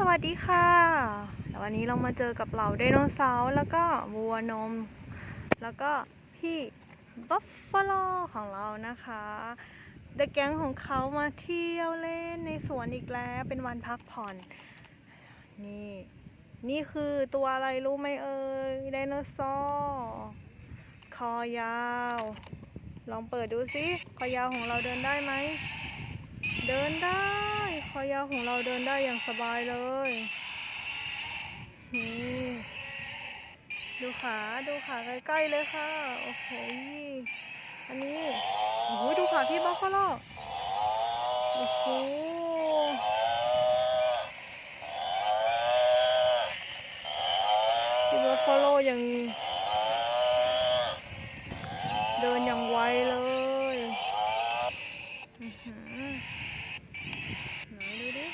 สวัสดีค่ะแล้ววันนี้เรามาเจอกับเหล่าไดโนเสาร์แล้วก็วัวนม แล้วก็พี่บัฟฟาโลของเรานะคะเด็กแก๊งของเขามาเที่ยวเล่นในสวนอีกแล้วเป็นวันพักผ่อน นี่ นี่คือตัวอะไรรู้ไหมเอ่ยไดโนเสาร์คอยาว ลองเปิดดูสิคอยาวของเราเดินได้ไหม เดินได้ คอยาวของเราเดินได้อย่างสบายเลย นี่ดูขาดูขาใกล้ๆเลยค่ะ โอ้โห อันนี้ โอ้โห ดูขาพี่บัฟฟาโลโอ้โหพี่บัฟฟาโลยังเดินอย่างไวเลยอื้อหือไหนดูดิ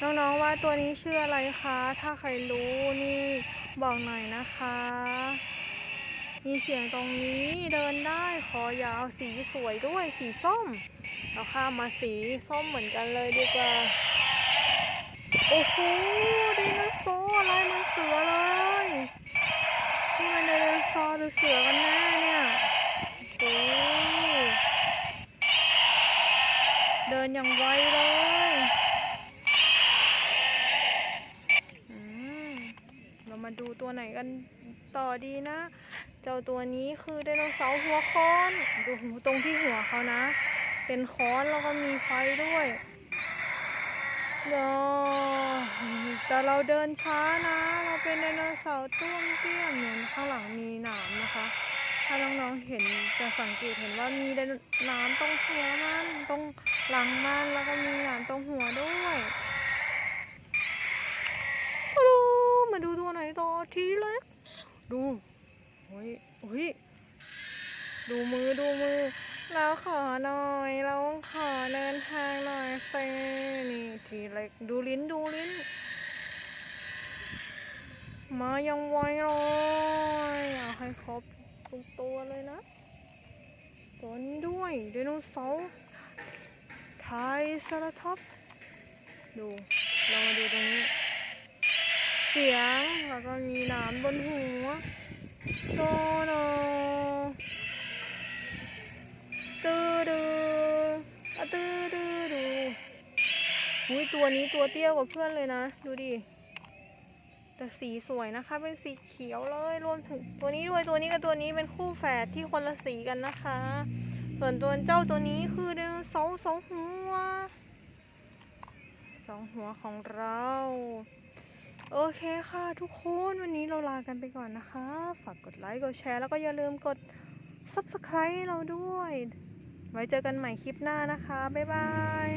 น้องๆว่าตัวนี้ชื่ออะไรคะ ถ้าใครรู้นี่บอกหน่อยนะคะ มีเสียงตรงนี้เดินได้คอยาวสีสวยด้วยสีส้มเราข้ามมาสีส้มเหมือนกันเลยดีกว่า โอ้โหไดโนเสาร์อะไรมันเสือเลยนี่มันไดโนเสาร์หรือเสือกันแน่เนี่ยโอ้เดินอย่างไวเลย อืม เรา มาดูตัวไหนกันต่อดีนะ เจ้าตัวนี้คือไดโนเสาร์หัวค้อนดูตรงที่หัวเขานะ เป็นค้อนแล้วก็มีไฟด้วยเดี๋ยวแต่เราเดินช้านะ เราเป็นไดโนเสาร์ตุ้มเตี้ยมเหมือนข้างหลังมีหนามนะคะ ถ้าน้องๆเห็นจะสังเกตเห็นว่ามีไดโนหนามตรงหัวมันตรงหลังมันแล้วก็มีหนามตรงหัวด้วย มาดูมาดูตัวไหนต่อ ทีเล็กดูโอ้ยโอ้ยดูมือดูมือ แล้วขอหน่อยเราขอเดินทางหน่อยเฟนี่ทีเล็กดูลิ้นดูลิ้น มายังไวเลยเอาให้ครบทุกตัวเลยนะตัวนี้ด้วยไดโนเสาร์ไทรเซราทอปดู เรามาดูตรงนี้ เสียง แล้วก็มีหนามบนหัวโดโนตื้อดือะตื้อดือดูอุ้ยตัวนี้ตัวเตี้ยกว่าเพื่อนเลยนะ ดูดิ แต่สีสวยนะคะ เป็นสีเขียวเลย รวมถึงตัวนี้ด้วย ตัวนี้กับตัวนี้เป็นคู่แฝดที่คนละสีกันนะคะ ส่วนตัวเจ้าตัวนี้คือไดโนเสาร์สองหัวสองหัวของเรา เคค่ะทุกคนวันนี้เราลากันไปก่อนนะคะ ฝากกดไลค์กดแชร์แล้วก็อย่าลืมกด Subscribe เราด้วย ไว้เจอกันใหม่คลิปหน้านะคะ บ๊ายบาย